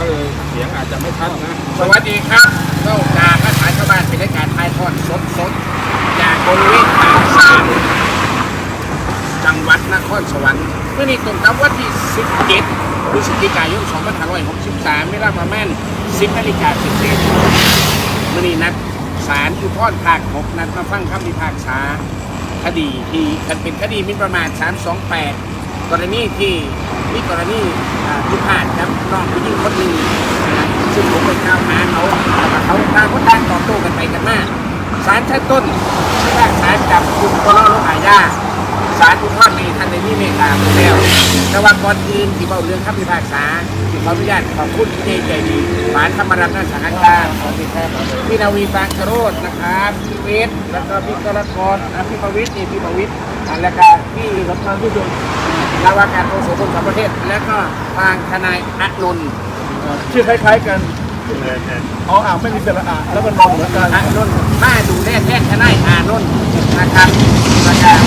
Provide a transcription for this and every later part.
ก็เลยเสียงอาจจะไม่ชัดนะสวัสดีครับเข้าจากภาษายชาวบ้านเป็นรายการถ่ายทอดสดสดจากบริเวณปากซานจังหวัดนครสวรรค์เมื่อนี้ตรงกับวันที่ 17พฤศจิกายน 2563เวลาประมาณ10นาฬิกา10นาทีเมื่อนี้นัดศาลอุทธรณ์ภาค6นัดมาฟังคำพิพากษา คดีที่เป็นคดีมินประมาท328 กรณีที่มีกรณีพิพาทครับน้องผู้หญิงคนหนึ่งซึ่งผมไปกล่าวหาเขาแล้วก็เขาต่างคนต่างต่อโต้กันไปกันมาศาลชั้นต้นพิพากษาจับกลุ่มตัวล่อลงอาญาศาลอุทธรณ์ในทันในนี้เมตตาไปแล้วแต่ว่าก่อนอื่นที่เบาเรื่องคำพิพากษาขออนุญาตขอบคุณที่ใจใจดีศาลธรรมรัตน์สารคามขอบคุณครับพี่นาวีฟางคโรจน์นะครับพี่เวทแล้วก็พี่กรกรพี่ประวิทย์นี่พี่ประวิทย์แล้วก็พี่สำคัญที่สุด ลาวาการโอโสคนของประเทศ และก็ทางทนายอนนท์ชื่อคล้ายๆกันอ๋ออ่างไม่มีสระอาแล้วมันนอนเหมือนกันอนนท์มาดูแลแทนทนายอานนท์นะครับประกาศ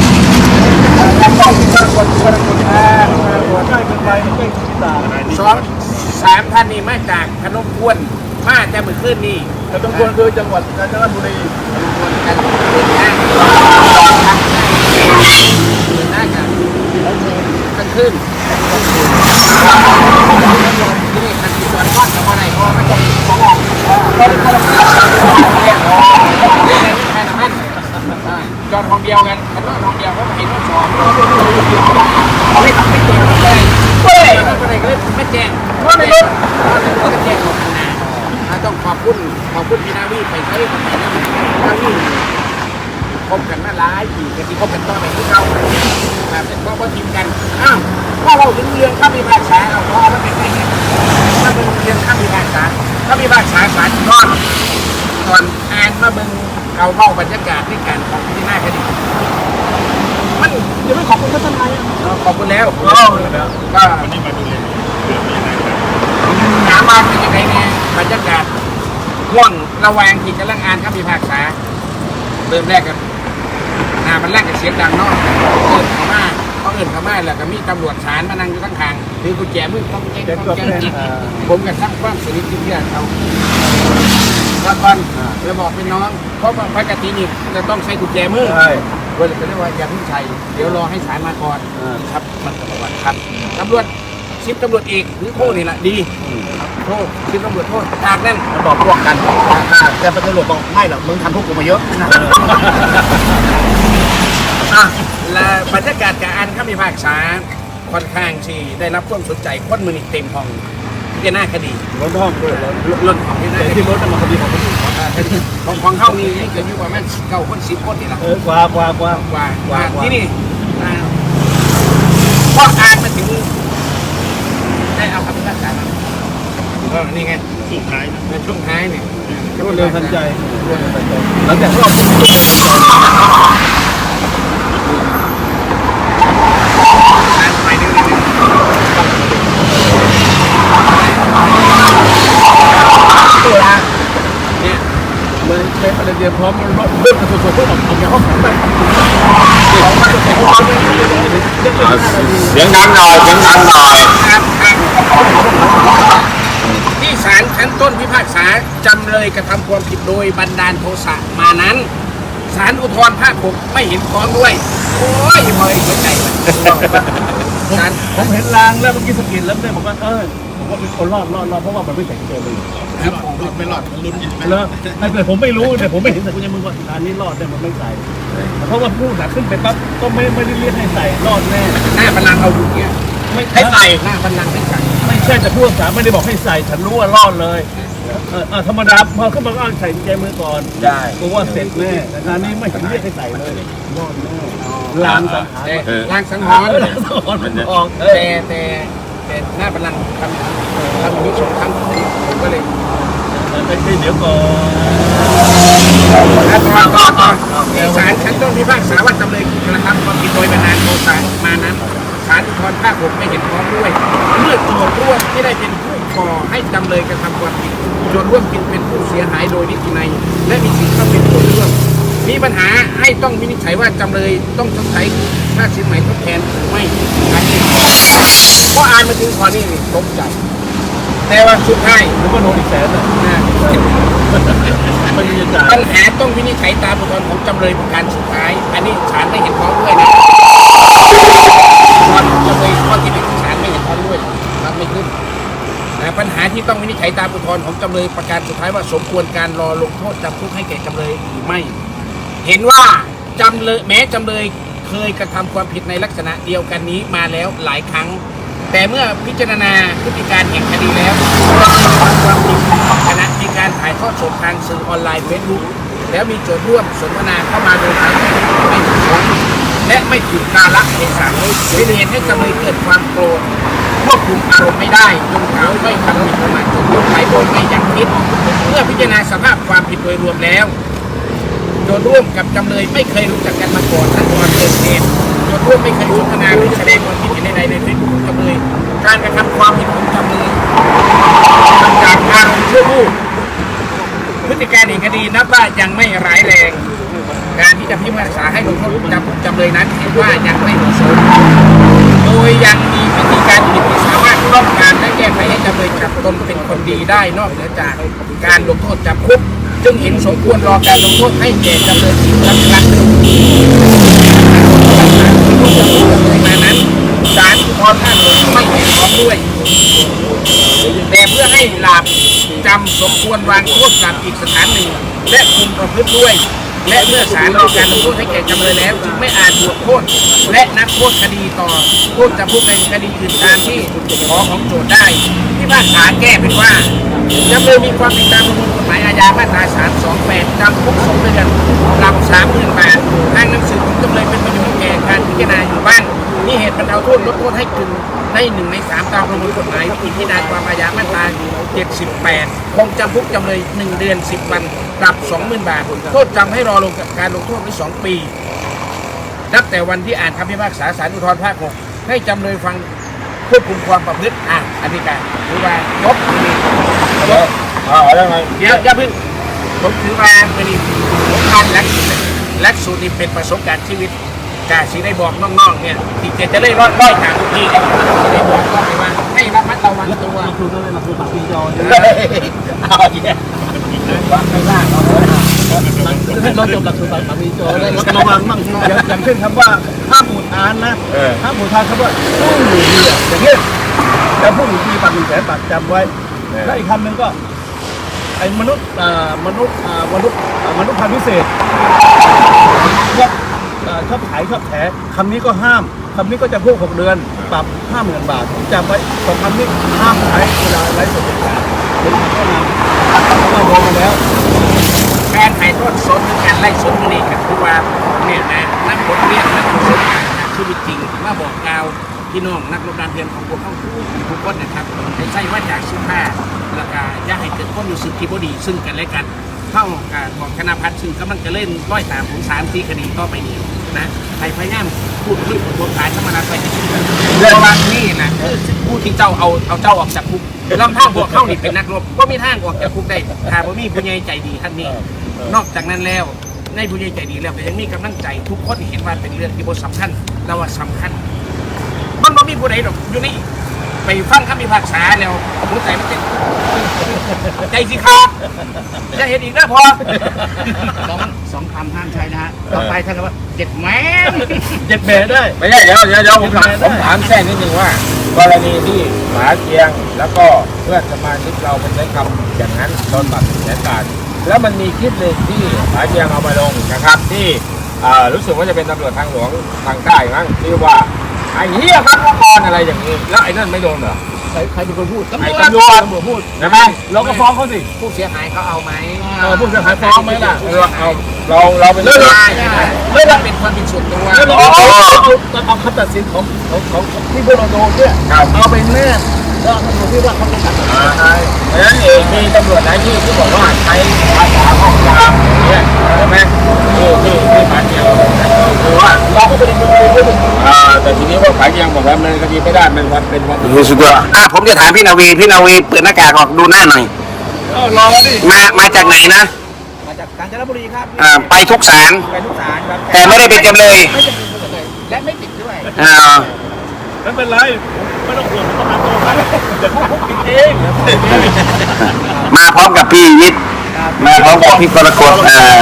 แล้วก็มีการกดกระตุ้นแอร์หัวใกล้เป็นไปใกล้ที่ตาสองสามท่านนี้มาจากพนมทวนมาแต่เมื่อคืนนี้แต่ตรงควรคือจังหวัดกาญจนบุรีกันคืนนะน่าจะกันขึ้นที่นี่กันที่สวนก้อนกับอะไรก็ไม่ต้อง ของออกก็ได้ก็ได้จอดห้องเดียวกันกันนอนห้องเดียวก็เห็นสองไม่ทำไม่เก่งเลยเฮ้ยไม่ได้ก็เลยไม่แจ้งไม่รู้ก็แจ้งหมดนะต้องขอบคุณขอบคุณพี่นาวีไปใช้คนไหนนะนาวีค บกันมายปีกกันที่คบกันต่อไปที่เข้าครับเป็นเพราะว่าทีมกันอ้าวถ้าเราถึงเรื่องข้ามพิพากษาเราพอแล้วเป็นไงเนี่ยถ้าเป็นเรื่องข้ามพิพากษาข้ามพิพากษาศาลอุทธรณ์ก่อนอ่านมาเบิ่งเขาเบ้าบรรยากาศในการของพิจารณาคดีมันเดี๋ยังไม่ขอบคุณท่านนายขอบคุณแล้วอ๋อก็ถามมาเป็นยังไงเนี่ยบรรยากาศห่วงระแวงที่กำลังอ่านข้ามพิพากษาเริ่มแรกกัามันแรกกับเสียงดังเนาะเอินเขามาเขาเอินเขามาแล้วก็มีตำรวจศาลมานั่งอยู่ข้างทางถือกุญแจมือต้องแจ้งต้องแจ้งจิตผมกับทั้งความสนิทที่เพื่อนเขาแล้วก่อนจะบอกเป็นน้องเพราะว่าปกตินี่จะต้องใช้กุญแจมือใช่เวลาจะเรียกว่าอย่าเพิ่งใช้เดี๋ยวรอให้ศาลมาก่อนครับมันก็บอกว่าครับตำรวจชิปตำรวจเอกหรือโทษนี่แหละดีโทษชิปตำรวจโทษจากนั้นมันบอกพวกกันแต่เป็นตำรวจบอกไม่หรอกมึงทำพวกกูมาเยอะ อะและบรรยากาศการอ่านคำพิพากษาค่อนข้างที่ได้รับความสนใจคนมือนี่เต็มห้องพิจารณาคดีรถห้องด้วยแล้วรถของพิจารณาแต่คดีที่รถมันคดีของคนอื่นอ่าคดีของของเข้านี่นี่เกิดอยู่ประมาณเก้าคนสิบคนนี่แหละเออกว่ากว่ากว่ากว่าว่าว่าที่นี่อ่าพออ่านมาถึงได้เอาคำพิพากษามาก็นี่ไงสุดท้ายในช่วงท้ายเนี่ยรวดเร็วทันใจรวดเร็วทันใจหลังจากรอบที่ อ่านไปเรื่อยๆเนี่ย เลยใช้ประเด็น พร้อมรถเรื่องกระสุนเพื่อออกออกจากห้องขังไปออกมาจากห้องขังไปเรื่องเรื่องเสียงดังหน่อยเสียงดังหน่อยที่ศาลชั้นต้นพิพากษาจำเลยกระทำความผิดโดยบันดาลโทสะมานั้นศาลอุทธรภาคหกไม่เห็นฟ้องด้วย โอ้ยพอเห็นใจศาลผมเห็นรางแล้วเมื่อกี้สกินแล้วเนี่ยบอกว่าเออ คนรอดรอดรอดเพราะว่ามันไม่ใส่กุญแจมือครับผมไม่หลอดลุ้นอยู่แล้วแต่ผมไม่รู้แต่ผมไม่เห็นใส่กุญแจมือว่าอันนี้รอดได้มันไม่ใส่เพราะว่าพูดหนักขึ้นไปปั๊บก็ไม่ไม่ได้เรียกให้ใส่รอดแน่หน้าบัลลังก์เอาอยู่เนี่ยไม่ให้ใส่หน้าบัลลังก์ให้ใส่ไม่ใช่แต่ผู้รักษาไม่ได้บอกให้ใส่ฉันรู้ว่ารอดเลยเออเออธรรมดาพอขึ้นมาก็เอาใส่กุญแจมือก่อนได้กูว่าเสร็จแน่แต่คราวนี้ไม่เห็นเรียกให้ใส่เลยรอดแน่ลางสังหารแต่ล้างสังหอ๋อรณ์ลางสังหารมันออกเอแต่อแต่ แต่หน้าบัลลังก์ทำทำนี้สองครั้งผมก็เลยไปเดี๋ยวก่อนแล้วต่อต่อต่อที่ศาลชั้นต้นพิพากษาว่าจำเลยกระทำความผิดโดยบันดาลโทสะมานั้นศาลอุทธรภาคหกไม่เห็นพ้องด้วยเมื่อโจทย์ร่วมไม่ได้เป็นผู้ก่อให้จำเลยกระทำความผิดโจทย์ร่วมจึงเป็นผู้เสียหายโดยนิติในและมีสิทธิ์เข้าเป็นผู้ร่วม มีปัญหาให้ต้องวินิจฉัยว่าจำเลยต้องชดใช้ค่าสินไหมทดแทนหรือไม่อันนี้พออ่านมาถึงข้อนี้นี่ตกใจ แต่ว่าสุดท้ายหรือว่าโดนอีกแสนนะนะไม่มีจ่ายปัญหาต้องวินิจฉัยตามอุทธรณ์ของจำเลยประการสุดท้าย อันนี้ศาลไม่เห็นพ้องด้วยนะตอจำเลยข้อที่หนึ่งศาลไม่เห็นพ้องด้วยรับไม่ขึ้นนะปัญหาที่ต้องวินิจฉัยตามอุทธรณ์ของจำเลยประการสุดท้ายว่าสมควรการรอลงโทษจำคุกให้แก่จำเลยหรือไม่ เห็นว่าจำเลยแม้จำเลยเคยกระทำความผิดในลักษณะเดียวกันนี้มาแล้วหลายครั้ง แต่เมื่อพิจารณาพฤติการแห่งคดีแล้วความผิดขณะมีการถ่ายทอดสดทางสื่อออนไลน์เฟซบุ๊กแล้วมีโจทย์ร่วมสนทนาเข้ามาโดยทางไม่ถูกต้องและไม่ถูกกาละเทศะเป็นเหตุให้จำเลยเกิดความโกรธควบคุมอารมณ์ไม่ได้จนเขาไม่ทำผิดประมาทจนยกไปโดยไม่ยังคิด เมื่อพิจารณาสภาพความผิดโดยรวมแล้ว โจทย์ร่วมกับจำเลยไม่เคยรู้จักกันมาก่อนและก่อนเกิดเหตุโจทย์ร่วมไม่เคยสนทนาหรือแสดงความคิดเห็นใดๆในเฟซบุ๊กของจำเลย การกระทำความผิดของจำเลยจากอารมณ์ชั่ววูบพฤติการแห่งคดีนับว่ายังไม่ร้ายแรง การที่จะพิพากษาให้ลงโทษจำจำเลยนั้นเห็นว่ายังไม่เหมาะสมโดยยังมีวิธีการอื่นที่สามารถป้องกันและแก้ไขให้จำเลยกลับตนเป็นคนดีได้นอกเหนือจากการลงโทษจำคุก จึงเห็นสมควรรอการลงโทษให้แก่จำเลยอีกครั้งครั้งหนึ่งจำเลยมานั้นศาลอุทธรภาคหนึ่งไม่เห็นพร้อมด้วย แต่เพื่อให้หลาบจำสมควรวางโทษกลับอีกสถานหนึ่ง และคุมประพฤติด้วย และเมื่อศาลมีการลงโทษให้แก่จำเลยแล้วจึงไม่อาจบวกโทษและนักโทษคดีต่อโทษจำคุกในคดีอื่นตามที่ขอของโจทย์ได้ ที่ภาคศาแก้เป็นว่าจำเลยมีความผิดตามประมวลกฎหมายอาญามาตรา 328 จำคุกสองเดือนปรับ30,000บาททางหนังสือของจำเลยเป็นประโยชน์แก่การพิจารณาอยู่บ้าง มีเหตุบรรเทาโทษลดโทษให้กึ่งในหนึ่งในสามตามประมวลกฎหมายวิธีพิจารความอาญามาตรา78 คงจำคุกจำเลย 1 เดือน 10 วันปรับ 20,000 บาท โทษจำให้รอลงการลงโทษไว้2ปี นับแต่วันที่อ่านคำพิพากษาศาลอุทธรภาค6ให้จำเลยฟังควบคุมความประพฤติอะอันนี้การถือว่าจบเดี๋ยวอาอาแล้วไงเดี๋ยวอย่าเพิ่งผมถือว่าเป็นผมผ่านหลักสูตรหลักสูตรนี้เป็นประสบการณ์ชีวิต กาสีได้บอกน้องๆเนี่ยที่จะจะได้ร้อยร้อยทางทุกทีเนี่ยจะได้บอกน้องไปว่าให้ระมัดระวังตัวเราคือต้องเล่นเราคือปากปีจอเนี่ยเอาอย่างเงี้ยวัดไม่ล่าเราเลยเราจบหลักสูตรปากปีจอได้ระวังมั่งอย่างอย่างเช่นคำว่าห้ามอุดอ่านนะเออห้ามอุทานคำว่าผู้หนีดีอะอย่างเงี้ยจะผู้หนีดีปากหนึ่งแสนปากจำไว้และอีกคำหนึ่งก็ไอ้มนุษย์อ่ามนุษย์อ่ามนุษย์อ่ามนุษย์พันธุ์พิเศษาชอบขายชอบแถคำนี้ก็ห้ามคำนี้ก็จะพวกหกเดือนปรับห้าหมื่นบาทจำไว้สองคำนี้ห้ามใช้เวลาไร้สดเป็นการเป็นข้อนำก็โดนมาแล้วการถ่ายทอดสดหรือการไล่สดนี่ก็คือว่าเนี่ยนะนักบทเรียนนักประสบการณ์จาชีวิตจริงมาบอกกล่าวพี่น้องนักรบการเรียนของพวกเขาทุกทุกคนนะครับให้ใช้ว่าจากสุภาพแล้วก็อย่าให้เกิดความรู้สึกที่บ่ดีซึ่งกันและกันเท่ากับของคณะพัฒน์ซึ่งกำลังจะเล่นร้อยตามผมสามสี่คดีต่อไปนี้ นะให้พยายามพูดคุยบทบาทสมณะไปเรื่องบางนี่นะคือผู้ที่เจ้าเอาเอาเจ้าออกจากคุกลำพังพวกเข้านี่เป็นนักรบก็มีทางออกจากคุกได้ถ้าบ่มีผู้ใหญ่ใจดีท่านนี้ นอกจากนั้นแล้วในผู้ใหญ่ใจดีแล้วก็ยังมีกำลังใจทุกคนเห็นว่าเป็นเรื่องที่บ่สำคัญแต่ว่าสำคัญมันบ่มีผู้ใดหรอกอยู่นี่ ไปฟังคำพิพากษาแล้วหัวใจมันเต้นใจสิครับจะเห็นอีกนะพอสองสองคำห้ามใช้นะฮะต่อไปท่านว่าเจ็ดแม่นเจ็ดแบได้ไม่ใช่เดี๋ยวเดี๋ยวเดี๋ยวผมถามผมถามแทรกนิดนึงว่ากรณีที่หมาเกียงแล้วก็เพื่อนสมาชิกเราเป็นใช้คำอย่างนั้นตอนปรับแสนบาทแล้วมันมีคลิปหนึ่งที่หมาเกียงเอามาลงนะครับที่เอ่อรู้สึกว่าจะเป็นตำรวจทางหลวงทางใต้มั้งที่ว่า ไอ้เหี้ยครับละครอะไรอย่างนี้ แล้วไอ้นั่นไม่โดนเหรอ ใครใครเป็นคนพูดไอ้ตำรวจตำรวจพูดใช่ไหมเราก็ฟ้องเขาสิผู้เสียหายเขาเอาไหมเออผู้เสียหายฟ้องไหมล่ะเราเอาเราเราเป็นเลิเรื่กองได้ได้เลิกเป็นความเป็นส่วนตัวแล้วเราเอาเอาเอาเอาคำตัดสินของของของที่พวกเราโดนเนี่ยครับเอาไปแนบ แล้วตำรวจที่ว่าเขาจะตัดอ่าใช่เพราะฉะนั้นเองมีตำรวจหลายที่ที่บอกว่าใช้ภาษาห้องยามอย่าเนี่ยใช่ไหมที่ที่ที่ผาเกียงคือว่าเราก็ไปดำเนินคดีด้วยอ่าแต่ทีนี้ว่าผาเกียงบอกว่ามันคดีไม่ได้มันวัดเป็นวัดรู้สึกว่าอะผมจะถามพี่นาวีพี่นาวีเปิดหน้ากากออกดูหน้าหน่อยรอดิมามาจากไหนนะมาจากกาญจนบุรีครับอ่าไปทุกศาลไปทุกศาลครับแต่ไม่ได้เป็นจำเลยไม่เป็นจำเลยและไม่ติดด้วยอ่าไม่เป็นไร ไม่ต้องห่วงผมประกันตัวครับเดี๋ยวพวกผมติดเองเองมาพร้อมกับพี่ยิทมาพร้อมกับพี่กรกฎอ่า